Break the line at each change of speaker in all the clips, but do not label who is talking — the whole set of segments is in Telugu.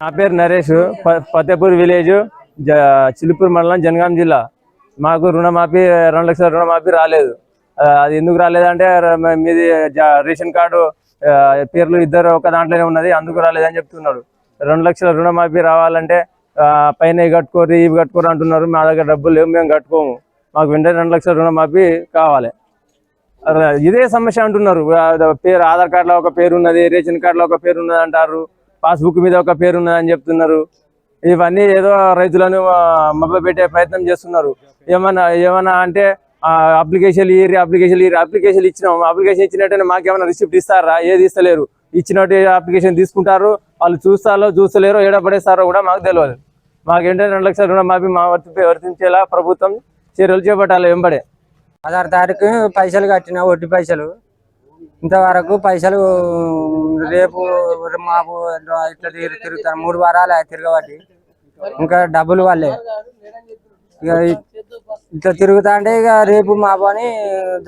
నా పేరు నరేష్ ఫతేపూర్ విలేజ్ జ చిలుపూర్ మండలం జనగాం జిల్లా. మాకు రుణమాఫీ రెండు లక్షల రుణమాఫీ రాలేదు. అది ఎందుకు రాలేదంటే మీది రేషన్ కార్డు పేర్లు ఇద్దరు ఒక దాంట్లోనే ఉన్నది అందుకు రాలేదని చెప్తున్నాడు రెండు లక్షల రుణమాఫీ రావాలంటే పైన ఇవి కట్టుకోరు ఇవి కట్టుకోరు అంటున్నారు. మా దగ్గర డబ్బులు లేవు మేము కట్టుకోము. మాకు వెంటనే రెండు లక్షల రుణమాఫీ కావాలి. ఇదే సమస్య అంటున్నారు. పేరు ఆధార్ కార్డులో ఒక పేరు ఉన్నది రేషన్ కార్డులో ఒక పేరు ఉన్నది అంటారు. పాస్బుక్ మీద ఒక పేరు ఉన్నది అని చెప్తున్నారు. ఇవన్నీ ఏదో రైతులను మభ్య పెట్టే ప్రయత్నం చేస్తున్నారు. ఏమన్నా ఏమన్నా అంటే అప్లికేషన్ ఇయ్యి అప్లికేషన్ ఇయ్యి అప్లికేషన్ ఇచ్చినాం. అప్లికేషన్ ఇచ్చినట్టే మాకేమైనా రిసిప్ట్ ఇస్తారా? ఏది ఇస్తలేరు? ఇచ్చినట్టు అప్లికేషన్ తీసుకుంటారు. వాళ్ళు చూస్తారో చూస్తలేరో ఏడపడేస్తారో కూడా మాకు తెలియదు మాకేంటంటే రెండు లక్షల రుణమాఫీ మా వర్తి వర్తించేలా ప్రభుత్వం చర్యలు చేపట్టాలి వెంబడే.
పదహారు తారీఖు పైసలు కట్టిన వడ్డీ పైసలు. ఇంతవరకు పైసలు రేపు మాపు ఇట్లా తిరు- తిరుగుతాను మూడు వారాలు తిరగబట్టి. ఇంకా డబ్బులు వాళ్ళే ఇక ఇట్లా తిరుగుతా అంటే ఇక రేపు మాపు అని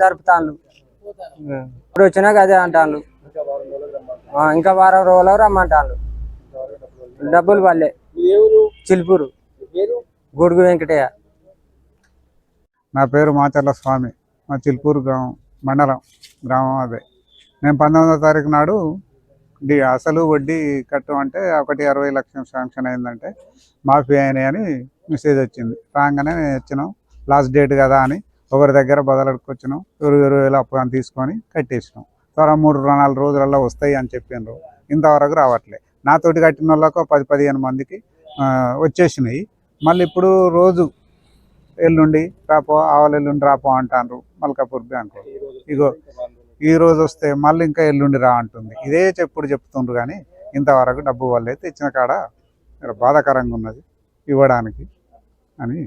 జరుపుతాను ఇప్పుడు వచ్చినాక అదే అంటాను ఇంకా వారం రోజులు రమ్మంటాను డబ్బులు వాళ్ళే చిలుపూరు. గొడుగు వెంకటయ్య.
నా పేరు మాచర్ల స్వామి. మా చిల్పూరు గ్రామం. మండలం గ్రామం అదే. నేను పంతొమ్మిదో తారీఖు నాడు డి అసలు వడ్డీ కట్టు అంటే ఒకటి అరవై లక్షల శాంక్షన్ అయిందంటే మాఫీ అయినాయి అని మెసేజ్ వచ్చింది. రాగానే వచ్చినాం. లాస్ట్ డేట్ కదా అని ఒకరి దగ్గర బదలడుకొచ్చినాం ఇరవై ఇరవై వేలు అప్పు అని తీసుకొని కట్టేసినాం. త్వర మూడు నాలుగు రోజులలో వస్తాయి అని చెప్పిండ్రు ఇంతవరకు రావట్లే. నాతోటి కట్టిన వాళ్ళకు పది పదిహేను మందికి వచ్చేసినాయి. మళ్ళీ ఇప్పుడు రోజు ఎల్లుండి రాపో ఆవల ఎల్లుండి రాపో అంటారు మల్కాపూర్ బ్యాంకు ఇగో ఈ రోజు వస్తే మళ్ళీ ఇంకా ఎల్లుండి రా అంటుంది. ఇదే చెప్పుడు చెప్తుండ్రు కానీ ఇంతవరకు డబ్బు వాళ్ళే తెచ్చిన కాడ బాధాకరంగా ఉన్నది ఇవ్వడానికి అని